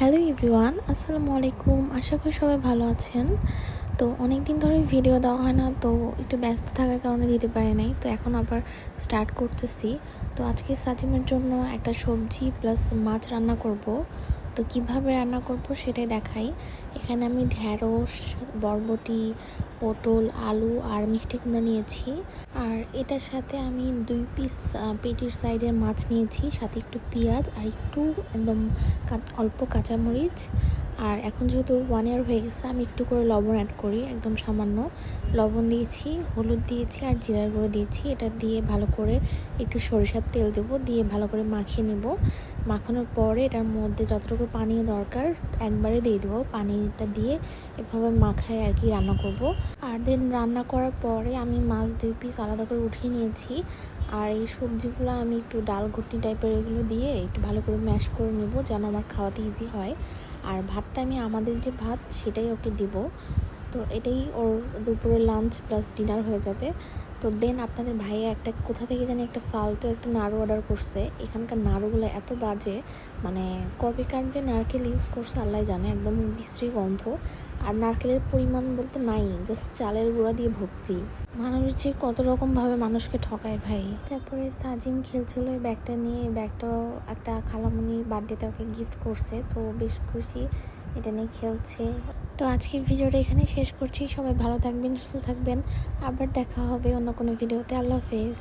Hello everyone আসসালামু আলাইকুম। আশা করি সবাই ভালো আছেন। তো অনেক দিন ধরে ভিডিও দেওয়া হয় না, তো একটু ব্যস্ত থাকার কারণে দিতে পারি নাই। তো এখন আবার স্টার্ট করতেছি। তো আজকে সাজিমের জন্য একটা সবজি প্লাস মাছ রান্না করব। তো কীভাবে রান্না করব সেটাই দেখাই। এখানে আমি ঢ্যাঁড়স, বরবটি, পটল, আলু আর মিষ্টি কুমড়া নিয়েছি। আর এটার সাথে আমি দুই পিস পেটির সাইডের মাছ নিয়েছি, সাথে একটু পেঁয়াজ আর একটু একদম অল্প কাঁচামরিচ। আর এখন যেহেতু ওয়ান ইয়ার হয়ে গেছে, আমি একটু করে লবণ অ্যাড করি, একদম সামান্য। লবণ দিয়েছি, হলুদ দিয়েছি আর জিরার গুঁড়ো দিয়েছি। এটা দিয়ে ভালো করে একটু সরিষার তেল দেবো, দিয়ে ভালো করে মাখিয়ে নেব। মাখানোর পরে এটার মধ্যে যতটুকু পানি দরকার একবারে দিয়ে দেবো। পানিটা দিয়ে এভাবে মাখায় আর কি রান্না করব। আর দেন রান্না করার পরে আমি মাছ দুই পিস আলাদা করে উঠিয়ে নিয়েছি। আর এই সবজিগুলো আমি একটু ডাল ঘুটনি টাইপের এগুলো দিয়ে একটু ভালো করে ম্যাশ করে নেব যেন আমার খাওয়াতে ইজি হয়। আর ভাতটা আমি আমাদের যে ভাত সেটাই ওকে দিব। তো এটাই ওর দুপুরে লাঞ্চ প্লাস ডিনার হয়ে যাবে। তো দেন আপনাদের ভাইয়া একটা, কোথা থেকে জানি একটা ফালতু একটা নাড়ু অর্ডার করছে। এখানকার নাড়ুগুলো এত বাজে মানে কপি কান্ডে নারকেল ইউজ করছে আল্লাহ জানে, একদম বিশ্রী গন্ধ। আর নারকেলের পরিমাণ বলতে নাই জাস্ট চালের গুঁড়া দিয়ে ভর্তি। মানুষ যে কত রকমভাবে মানুষকে ঠকায় ভাই। তারপরে সাজিম খেলছিল এই ব্যাগটা নিয়ে, এই ব্যাগটাও একটা খালামুনি বার্থডেতে ওকে গিফট করছে, তো বেশ খুশি। এটা নিয়ে খেলছে। তো আজকের ভিডিওটা এখানে শেষ করছি। সবাই ভালো থাকবেন, সুস্থ থাকবেন। আবার দেখা হবে অন্য কোনো ভিডিওতে। আল্লাহ হাফেজ।